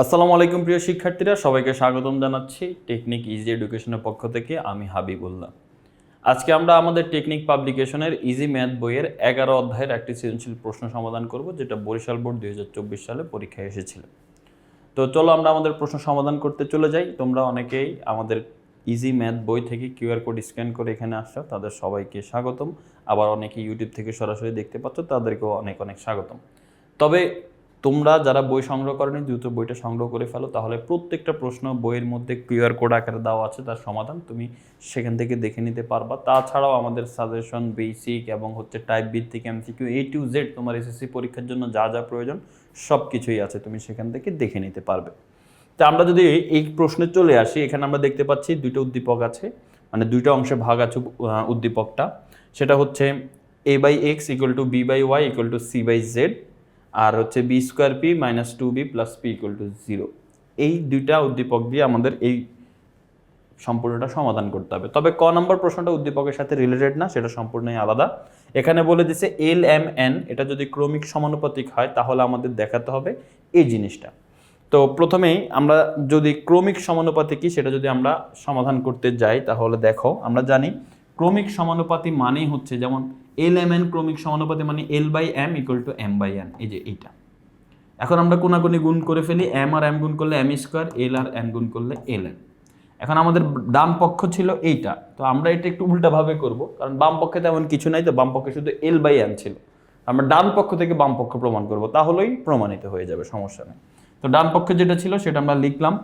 আসসালামু আলাইকুম প্রিয় শিক্ষার্থীরা, সবাইকে স্বাগতম জানাচ্ছি টেকনিক ইজি এডুকেশনের পক্ষ থেকে আমি হাবিবুল্লাহ। আজকে আমরা আমাদের টেকনিক পাবলিকেশনের ইজি ম্যাথ বইয়ের এগারো অধ্যায়ের একটি সৃজনশীল প্রশ্ন সমাধান করব, যেটা বরিশাল বোর্ড দুই হাজার চব্বিশ সালে পরীক্ষায় এসেছিল। তো চলো আমরা আমাদের প্রশ্ন সমাধান করতে চলে যাই। তোমরা অনেকেই আমাদের ইজি ম্যাথ বই থেকে কিউআর কোড স্ক্যান করে এখানে আসছো, তাদের সবাইকে স্বাগতম। আবার অনেকে ইউটিউব থেকে সরাসরি দেখতে পাচ্ছ, তাদেরকেও অনেক অনেক স্বাগতম। তবে তোমরা যারা বই সংগ্রহ করেনি, দ্রুত বইটা সংগ্রহ করে ফেলো। তাহলে প্রত্যেকটা প্রশ্ন বইয়ের মধ্যে কিউআর কোড আকারে দেওয়া আছে, তার সমাধান তুমি সেখান থেকে দেখে নিতে পারবা। তাছাড়াও আমাদের সাজেশন বেসিক এবং হচ্ছে টাইপ বি থেকে এমসিকিউ এ টু জেড তোমার এসএসসি পরীক্ষার জন্য যা যা প্রয়োজন সব কিছুই আছে, তুমি সেখান থেকে দেখে নিতে পারবে। তা আমরা যদি এই প্রশ্নে চলে আসি, এখানে আমরা দেখতে পাচ্ছি দুটো উদ্দীপক আছে মানে দুইটা অংশে ভাগ আছে উদ্দীপকটা। সেটা হচ্ছে A by X equal to B by Y equal to C by Z আর হচ্ছে B square P minus two B plus P equal to zero এই দুইটা উদ্দীপক দিয়ে আমাদের এই সম্পূর্ণটা সমাধান করতে হবে। তবে ক নম্বর প্রশ্নটা উদ্দীপকের সাথে রিলেটেড না, সেটা সম্পূর্ণই আলাদা। এখানে বলে দিছে এল এম এন এটা যদি ক্রমিক সমানুপাতিক হয়, তাহলে আমাদের দেখাতে হবে এই জিনিসটা। তো প্রথমেই আমরা যদি ক্রমিক সমানুপাতি কি সেটা যদি আমরা সমাধান করতে যাই, তাহলে দেখো আমরা জানি ক্রমিক সমানুপাতি মানেই হচ্ছে যেমন এল এম এন ক্রমিক সমানুপাতি মানে L by M equal to M by N এই যে এইটা। এখন আমরা কোনাকুনি গুণ করে ফেলি এম আর এম গুণ করলে এম স্কোয়ার এল আর এন গুণ করলে এল এন এখন আমাদের ডান পক্ষ ছিল এইটা, তো আমরা এটা একটু উল্টাভাবে করব, কারণ বাম পক্ষে তেমন কিছু নাই, তো বাম পক্ষে শুধু এল বাই এন ছিল। আমরা ডান পক্ষ থেকে বাম পক্ষ প্রমাণ করব, তাহলেই প্রমাণিত হয়ে যাবে, সমস্যা নেই। তো ডান পক্ষে যেটা ছিল সেটা আমরা লিখলাম।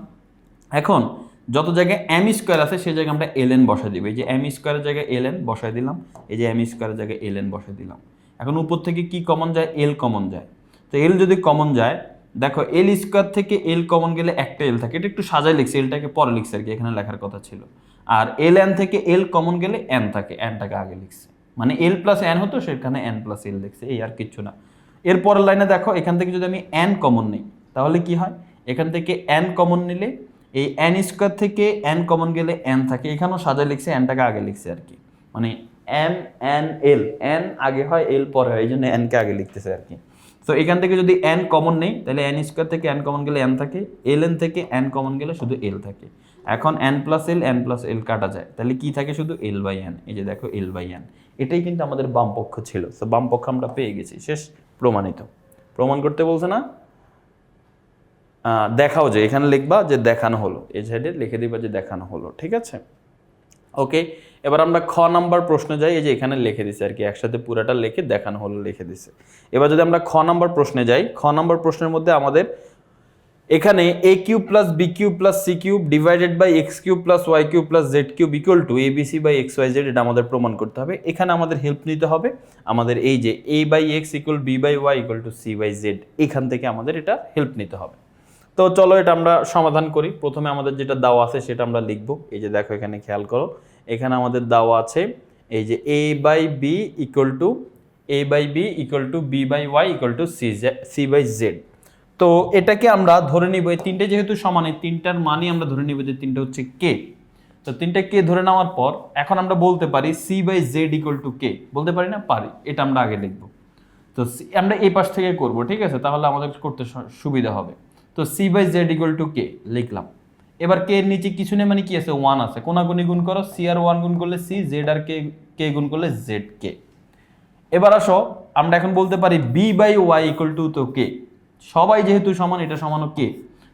এখন যত জায়গায় এম স্কোয়ার আছে সেই জায়গায় আমরা এল এন বসাই দিব। এই যে এম স্কোয়ারের জায়গায় এল এন বসাই দিলাম, এই যে এম স্কোয়ারের জায়গায় এল এন বসাই দিলাম। এখন উপর থেকে কি কমন যায়? এল কমন যায়। তো এল যদি কমন যায়, দেখো এল স্কোয়ার থেকে এল কমন গেলে একটা এল থাকে। এটা একটু সাজায় লিখছে এলটাকে পরে লিখছে আর কি, এখানে লেখার কথা ছিল। আর এল এন থেকে এল কমন গেলে এন থাকে এনটাকে আগে লিখছে। মানে এল প্লাস এন হতো, সেখানে এন প্লাস এল লিখছে, এই আর কিচ্ছু না। এর পরের লাইনে দেখো, এখান থেকে যদি আমি এন কমন নিই, তাহলে কি হয়? এখান থেকে এন কমন নিলে এই এন স্কোয়ার থেকে এন কমন গেলে এন থাকে। এখানেও সাজায় লিখছে এনটাকে আগে লিখছে আর কি। মানে এম এন এল এন আগে হয় এল পরে হয় এই জন্য এনকে আগে লিখতেছে আর কি। তো এখান থেকে যদি এন কমন নেই, তাহলে এন স্কোয়ার থেকে এন কমন গেলে এন থাকে এল এন থেকে এন কমন গেলে শুধু এল থাকে। এখন N plus L N plus L কাটা যায়। তাহলে কি থাকে শুধু এল বাই এন এই যে দেখো এল বাই এন এটাই কিন্তু আমাদের বাম পক্ষ ছিল। তো বাম পক্ষ আমরা পেয়ে গেছি। শেষ, প্রমাণিত। প্রমাণ করতে বলছে না? দেখাও যে, এখানে লিখবা যে দেখানো হলো। এই সাইডে লিখে দিবা যে দেখানো হলো, ঠিক আছে? ওকে এবার আমরা খ নাম্বার প্রশ্নে যাই, এই যে এখানে লিখে দিছে আর কি, একসাথে পুরাটা লিখে দেখানো হলো, লিখে দিছে। এবার যদি আমরা খ নাম্বার প্রশ্নে যাই, খ নাম্বার প্রশ্নের মধ্যে আমাদের এখানে A cube plus B cube plus C cube divided by X cube plus Y cube plus Z cube equal to A B C by X Y Z এটা আমাদের প্রমাণ করতে হবে। এখানে আমাদের হেল্প নিতে হবে। আমাদের এই যে A by X equal B by Y equal to C by Z এখান থেকে আমাদের এটা হেল্প নিতে হবে। তো চলো এটা আমরা সমাধান করি। প্রথমে আমাদের যেটা দেওয়া আছে সেটা আমরা লিখব। এই যে দেখো এখানে খেয়াল করো। এখানে আমাদের দেওয়া আছে এই যে A by B equal to A by B equal to B by Y equal to C C by Z তো এটাকে আমরা ধরে নিব। এই তিনটে যেহেতু সমান, এই তিনটার মানই আমরা ধরে নিব যে তিনটা হচ্ছে কে তো তিনটা কে ধরে নেওয়ার পর এখন আমরা বলতে পারি C by Z equal to K বলতে পারি না? পারি। এটা আমরা আগে লিখব। তো আমরা এই পাশ থেকে করব, ঠিক আছে? তাহলে আমাদের করতে সুবিধা হবে। তো C by Z equal to K লিখলাম। এবার কে এর নিচে কিছু নেই মানে কি আছে? ওয়ান আছে। কোনাগুনি গুণ করো সি আর ওয়ান গুণ করলে সি জেড আর কে কে গুণ করলে জেড কে এবার আসো, আমরা এখন বলতে পারি B by Y equal to তো কে সবাই যেহেতু সমান, এটা সমানও কে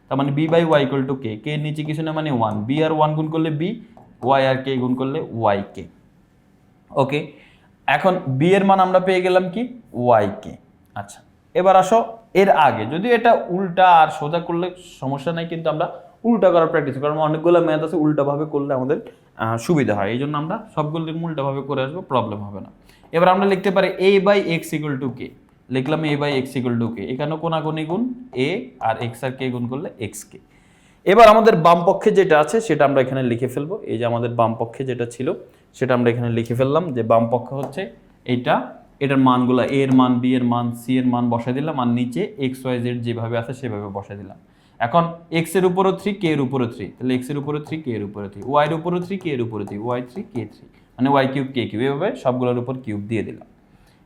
তার মানে B by Y equal to K K এর নিচে কিছু না মানে ওয়ান বি আর ওয়ান গুণ করলে বি ওয়াই আর কে গুণ করলে ওয়াই কে ওকে এখন বি এর মান আমরা পেয়ে গেলাম কি? ওয়াই কে আচ্ছা এবার আসো এর আগে যদি এটা উল্টা আর সোজা করলে সমস্যা নাই, কিন্তু আমরা উল্টা করার প্র্যাকটিস কারণ অনেকগুলো ম্যাথ আছে, উল্টাভাবে করলে আমাদের সুবিধা হয়। এই জন্য আমরা সবগুলো উল্টাভাবে করে আসব প্রবলেম হবে না। এবার আমরা লিখতে পারি A by X equal to K লিখলাম A by X equal to K এখানেও কোনাগুনি গুণ এ আর এক্স আর কে গুণ করলে এক্স কে এবার আমাদের বাম পক্ষে যেটা আছে, সেটা আমরা এখানে লিখে ফেলব। এই যে আমাদের বাম পক্ষে যেটা ছিল, সেটা আমরা এখানে লিখে ফেললাম যে বাম পক্ষ হচ্ছে এইটা এটার মানগুলো এ এর মান বি এর মান সি এর মান বসাই দিলাম আর নিচে এক্স ওয়াই জেড যেভাবে আছে সেভাবে বসাই দিলাম। এখন এক্সের উপরও থ্রি কে এর উপরও থ্রি তাহলে এক্সের উপরে থ্রি কে এর উপরে থ্রি ওয়াই এর উপরও থ্রি কে এর উপরে three Y three K three মানে ওয়াই কিউব কে কিউব এভাবে সবগুলোর উপর কিউব দিয়ে দিলাম।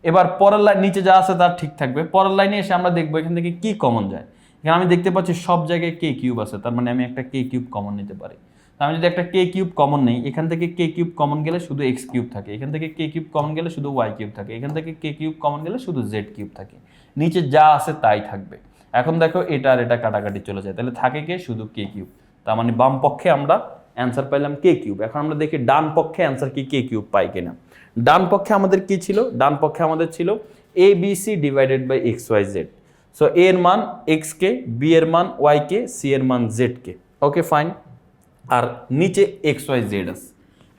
এবার পরের লাইন নিচে যা আছে তার ঠিক থাকবে। পরের লাইনে এসে আমরা দেখব এখান থেকে কি কমন যায়। এখানে আমি দেখতে পাচ্ছি সব জায়গায় কে কিউব আছে। তার মানে আমি একটা কে কিউব কমন নিতে পারি। আমি যদি একটা কে কিউব কমন নেই, এখান থেকে কে কিউব কমন গেলে শুধু এক্স কিউব থাকে, এখান থেকে কে কিউব কমন গেলে শুধু ওয়াই কিউব থাকে, এখান থেকে কে কিউব কমন গেলে শুধু জেড কিউব থাকে। নিচে যা আছে তাই থাকবে। এখন দেখো এটা আর এটা কাটাকাটি চলে যায়, তাহলে থাকে কে? শুধু কে কিউব তার মানে বাম পক্ষে আমরা অ্যান্সার পাইলাম কে কিউব এখন আমরা দেখি ডান পক্ষে অ্যান্সার কি কে কিউব পাই কিনা। ডান পক্ষে আমাদের কি ছিল? ডান পক্ষে আমাদের ছিল A B C divided by X Y Z so এর মান এক্স কে বি এর মান ওয়াই কে সি এর মান জেড কে। ওকে ফাইন আর নিচে এক্স ওয়াই জেড আছে।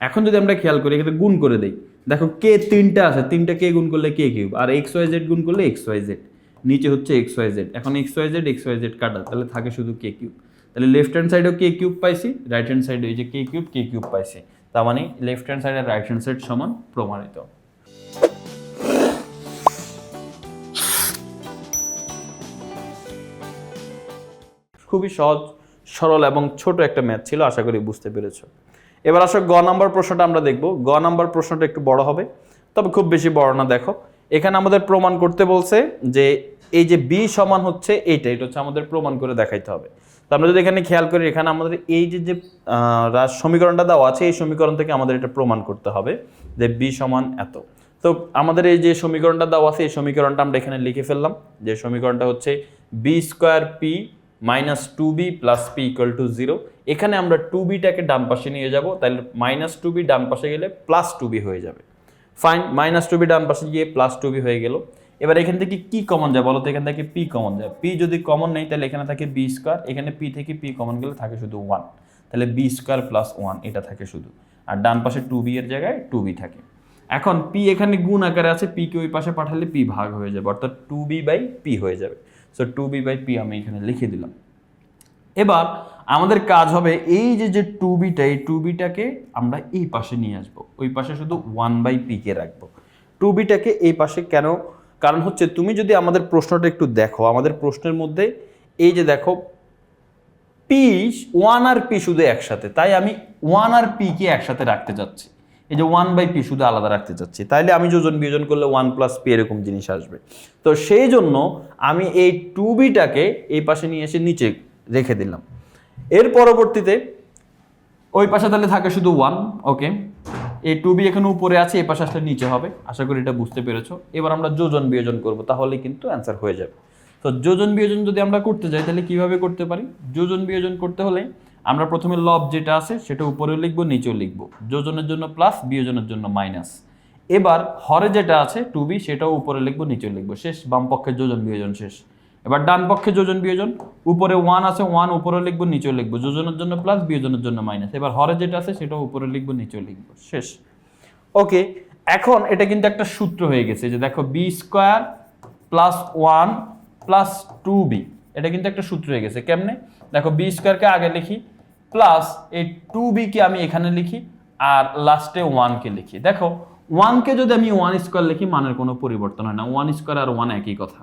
এখন যদি আমরা খেয়াল করি এখানে গুণ করে দেই। দেখো, কে তিনটা আছে? তিনটা কে গুণ করলে কে কিউব? আর এক্স ওয়াই জেড গুণ করলে এক্স ওয়াই জেড নিচে হচ্ছে এক্স ওয়াই জেড এখন X Y Z X Y Z কাটা, তাহলে থাকে শুধু কে কিউব। তাহলে লেফট হ্যান্ড সাইডেও কে কিউব পাইছি রাইট হ্যান্ড সাইডে এই যে কে কিউব কে কিউব পাইছি। তার মানে লেফট হ্যান্ড সাইড আর রাইট হ্যান্ড সাইড সমান প্রমাণিত। খুবই সহজ। সরল এবং ছোট একটা ম্যাথ ছিল, আশা করি বুঝতে পেরেছ। এবার আসো গ নাম্বার প্রশ্নটা আমরা দেখব। গ নাম্বার প্রশ্নটা একটু বড় হবে, তবে খুব বেশি বড় না, দেখো। এখানে আমাদের প্রমাণ করতে বলছে যে এই যে বি সমান হচ্ছে এইটা, এটা হচ্ছে আমাদের প্রমাণ করে দেখাইতে হবে। তো আমরা যদি এখানে খেয়াল করি, এখানে আমাদের এই যে যে সমীকরণটা দেওয়া আছে, এই সমীকরণ থেকে আমাদের এটা প্রমাণ করতে হবে যে বি সমান এত। তো আমাদের এই যে সমীকরণটা দেওয়া আছে, এই সমীকরণটা আমরা এখানে লিখে ফেললাম। যে সমীকরণটা হচ্ছে B square P minus two B plus P equal to zero এখানে আমরা টু বিটাকে ডান পাশে নিয়ে যাব, তাহলে মাইনাস টু বি ডান পাশে গেলে প্লাস টু বি হয়ে যাবে। ফাইন মাইনাস টু বি ডান পাশে গিয়ে প্লাস টু বি হয়ে গেল। এবার এখান থেকে কি কমন যায় বলো তো? এখান থেকে পি কমন যায়। পি যদি কমন নেই, তাহলে এখানে থাকে বি স্কোয়ার এখানে পি থেকে পি কমন গেলে থাকে শুধু ওয়ান তাহলে বি স্কোয়ার প্লাস ওয়ান এটা থাকে শুধু। আর ডান পাশে টু বি এর জায়গায় টু বি থাকে। এখন পি এখানে গুণ আকারে আছে পি কে ওই পাশে পাঠালে পি ভাগ হয়ে যাবে, অর্থাৎ টু বি বাই পি হয়ে যাবে। So two B by P আমি এখানে লিখে দিলাম। এবার আমাদের কাজ হবে এই যে যে টু বিটা এই টু বিটাকে আমরা এই পাশে নিয়ে আসব। ওই পাশে শুধু ওয়ান বাই পিকে রাখব। টু বিটাকে এই পাশে কেন? কারণ হচ্ছে তুমি যদি আমাদের প্রশ্নটা একটু দেখো, আমাদের প্রশ্নের মধ্যে এই যে দেখো পি ওয়ান আর পি শুধু একসাথে। তাই আমি ওয়ান আর পিকে একসাথে রাখতে চাচ্ছি এই যে ওয়ান বাই পি শুধু আলাদা রাখতে চাচ্ছি। তাইলে আমি যোজন বিয়োজন করলে ওয়ান প্লাস পি এরকম জিনিস আসবে। তো সেই জন্য আমি এই টু বিটাকে এই পাশে নিয়ে এসে নিচে রেখে দিলাম। এর পরবর্তীতে ওই পাশে তাহলে থাকে শুধু ওয়ান ওকে এই টু বি এখানে উপরে আছে, এই পাশে আসলে নিচে হবে। আশা করি এটা বুঝতে পেরেছ। এবার আমরা যোজন বিয়োজন করব, তাহলে কিন্তু অ্যান্সার হয়ে যাবে। তো যোজন বিয়োজন যদি আমরা করতে যাই, তাহলে কীভাবে করতে পারি? যোজন বিয়োজন করতে হলে আমরা প্রথমে লব যেটা আছে, সেটা উপরেও লিখব, নিচেও লিখব। যোজনের জন্য প্লাস বিয়োজনের জন্য মাইনাস এবার হরে যেটা আছে টু বি সেটাও উপরে লিখব, নিচেও লিখব। শেষ, বাম পক্ষের যোজন, বিয়োজন, শেষ। এবার ডান পক্ষে যোজন, বিয়োজন। উপরে ওয়ান আছে ওয়ান উপরে লিখব, নিচেও লিখব। যোজনের জন্য প্লাস বিয়োজনের জন্য মাইনাস এবার হরে যেটা আছে, সেটাও উপরে লিখব, নিচেও লিখব। শেষ। ওকে, এখন এটা কিন্তু একটা সূত্র হয়ে গেছে যে দেখো B square plus one plus two B এটা কিন্তু একটা সূত্র হয়ে গেছে। কেমনে? দেখো বি স্কোয়ারকে আগে লিখি। প্লাস এই টু বিকে আমি এখানে লিখি আর লাস্টে ওয়ানকে লিখি। দেখো ওয়ানকে যদি আমি ওয়ান স্কোয়ার লিখি, মানের কোনো পরিবর্তন হয় না। ওয়ান স্কোয়ার আর ওয়ান একই কথা।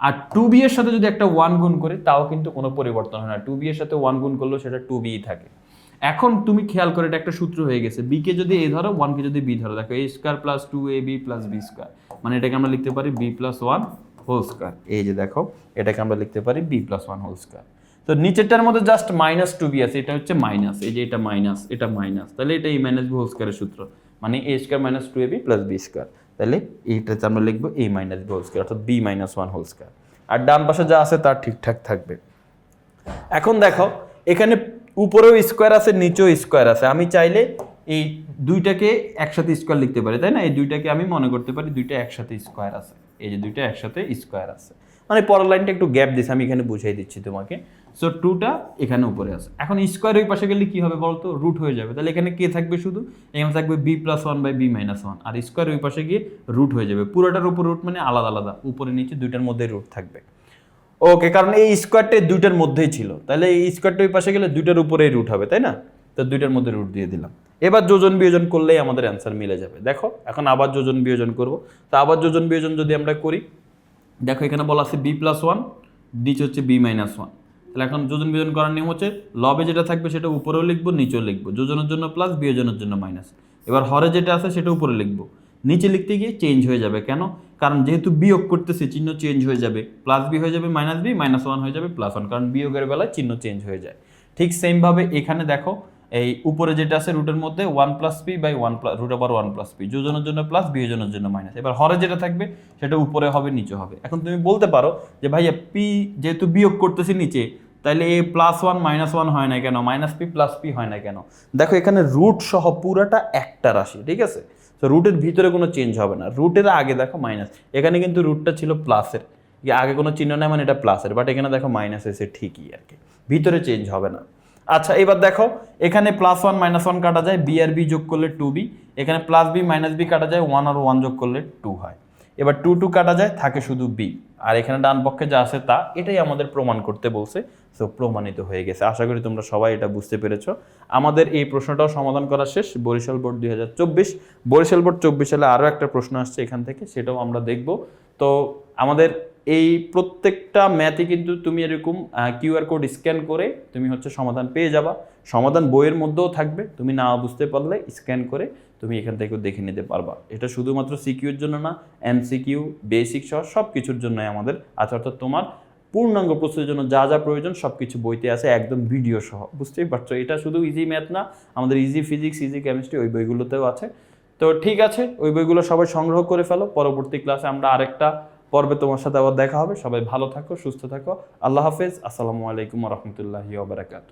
আর টু বি এর সাথে যদি একটা ওয়ান গুণ করি, তাও কিন্তু কোনো পরিবর্তন হয় না। টু বি এর সাথে ওয়ান গুণ করলেও সেটা টু বিই থাকে। এখন তুমি খেয়াল করে, এটা একটা সূত্র হয়ে গেছে। বি কে যদি এ ধরো ওয়ান কে যদি বি ধরো, দেখো A square plus two A B plus B square মানে এটাকে আমরা লিখতে পারি B plus one whole square এই যে দেখো, এটাকে আমরা লিখতে পারি B plus one whole square তো নিচেরটার মধ্যে জাস্ট মাইনাস টু বি আছে, এটা হচ্ছে মাইনাস এই যে এটা মাইনাস এটা মাইনাস তাহলে এটা এই মাইনাস বি হোল স্কোয়ারের সূত্র। মানে A square minus two A B plus B square তাহলে এইটা এইটাতে আমরা লিখব A minus B whole square অর্থাৎ B minus one whole square আর ডান পাশে যা আছে তার ঠিকঠাক থাকবে। এখন দেখো, এখানে উপরেও স্কোয়ার আছে, নিচেও স্কোয়ার আছে। আমি চাইলে এই দুইটাকে একসাথে স্কোয়ার লিখতে পারি, তাই না? এই দুইটাকে আমি মনে করতে পারি দুইটা একসাথে স্কোয়ার আছে। এই যে দুইটা একসাথে স্কোয়ার আছে। মানে পরের লাইনটা একটু গ্যাপ দিছে, আমি এখানে বুঝাই দিচ্ছি তোমাকে। সো টুটা এখানে উপরে আছে। এখন স্কোয়ার ওই পাশে গেলে কী হবে বলতো? রুট হয়ে যাবে। তাহলে এখানে কে থাকবে শুধু? এখানে থাকবে B plus one by B minus one R square ওই পাশে গিয়ে রুট হয়ে যাবে। পুরোটার উপর রুট মানে আলাদা আলাদা। উপরে, নিচে দুইটার মধ্যে রুট থাকবে। ওকে কারণ এই স্কোয়ারটা দুইটার মধ্যেই ছিল। তাহলে এই স্কোয়ারটা ওই পাশে গেলে দুইটার উপরেই রুট হবে, তাই না? তো দুইটার মধ্যে রুট দিয়ে দিলাম। এবার যোজন বিয়োজন করলেই আমাদের অ্যান্সার মিলে যাবে। দেখো, এখন আবার যোজন বিয়োজন করব। তো আবার যোজন বিয়োজন যদি আমরা করি, দেখো এখানে বলা আছে বি প্লাস ওয়ান নিচে হচ্ছে বি মাইনাস ওয়ান তাহলে এখন যোজন বিয়োজন করার নিয়ম হচ্ছে লবে যেটা থাকবে সেটা উপরেও লিখব, নিচেও লিখব। যোজনের জন্য প্লাস বিয়োজনের জন্য মাইনাস এবার হরে যেটা আছে সেটা উপরে লিখব। নিচে লিখতে গিয়ে চেঞ্জ হয়ে যাবে কেন? কারণ যেহেতু বিয়োগ করতেছে, চিহ্ন চেঞ্জ হয়ে যাবে। প্লাস বি হয়ে যাবে মাইনাস বি মাইনাস ওয়ান হয়ে যাবে প্লাস ওয়ান কারণ বিয়োগের বেলায় চিহ্ন চেঞ্জ হয়ে যায়। ঠিক সেমভাবে এখানে দেখো, এই উপরে যেটা আছে রুটের মধ্যে one plus P by one plus root আবার ওয়ান প্লাস পি যোজনের জন্য প্লাস বিয়োজনের জন্য মাইনাস এবার হরে যেটা থাকবে, সেটা উপরে হবে, নিচে হবে। এখন তুমি বলতে পারো যে ভাইয়া পি যেহেতু বিয়োগ করতেছি নিচে তাহলে A plus one minus one হয় না কেন? মাইনাস পি প্লাস পি হয় না কেন? দেখো, এখানে রুট সহ পুরাটা একটা রাশি, ঠিক আছে? তো রুটের ভিতরে কোনো চেঞ্জ হবে না। রুটের আগে দেখো মাইনাস এখানে কিন্তু রুটটা ছিল প্লাসের আগে কোনো চিহ্ন নেই মানে এটা প্লাসের বাট এখানে দেখো মাইনাস এসে ঠিকই আর কি। ভিতরে চেঞ্জ হবে না। আচ্ছা এবার দেখো, এখানে প্লাস ওয়ান মাইনাস ওয়ান কাটা যায়। বি আর বি যোগ করলে টু বি এখানে প্লাস বি মাইনাস বি কাটা যায়। ওয়ান আর ওয়ান যোগ করলে টু হয়। এবার টু টু কাটা যায়, থাকে শুধু বি আর এখানে ডান পক্ষে যা আছে তা, এটাই আমাদের প্রমাণ করতে বলছে। সো প্রমাণিত হয়ে গেছে। আশা করি তোমরা সবাই এটা বুঝতে পেরেছ। আমাদের এই প্রশ্নটাও সমাধান করা শেষ। বরিশাল বোর্ড দুই হাজার চব্বিশ। বরিশাল বোর্ড চব্বিশ সালে আরও একটা প্রশ্ন আসছে এখান থেকে, সেটাও আমরা দেখব। তো, আমাদের এই প্রত্যেকটা ম্যাথে কিন্তু তুমি এরকম কিউআর কোড স্ক্যান করে তুমি হচ্ছে সমাধান পেয়ে যাবা। সমাধান বইয়ের মধ্যেও থাকবে। তুমি না বুঝতে পারলে স্ক্যান করে তুমি এখান থেকেও দেখে নিতে পারবা। এটা শুধুমাত্র সিকিউর জন্য না এমসিকিউ বেসিক সহ সব কিছুর জন্যই আমাদের আছে। অর্থাৎ তোমার পূর্ণাঙ্গ প্রস্তুতির জন্য যা যা প্রয়োজন সব কিছু বইতে আছে, একদম ভিডিও সহ। বুঝতেই পারছ? এটা শুধু ইজি ম্যাথ না, আমাদের ইজি ফিজিক্স ইজি কেমিস্ট্রি ওই বইগুলোতেও আছে। তো ঠিক আছে, ওই বইগুলো সবাই সংগ্রহ করে ফেলো। পরবর্তী ক্লাসে আমরা আরেকটা পর্বে তোমার সাথে আবার দেখা হবে। সবাই ভালো থাকো, সুস্থ থাকো। আল্লাহ হাফেজ। আসসালামু আলাইকুম রহমতুল্লাহি ওবরাকাত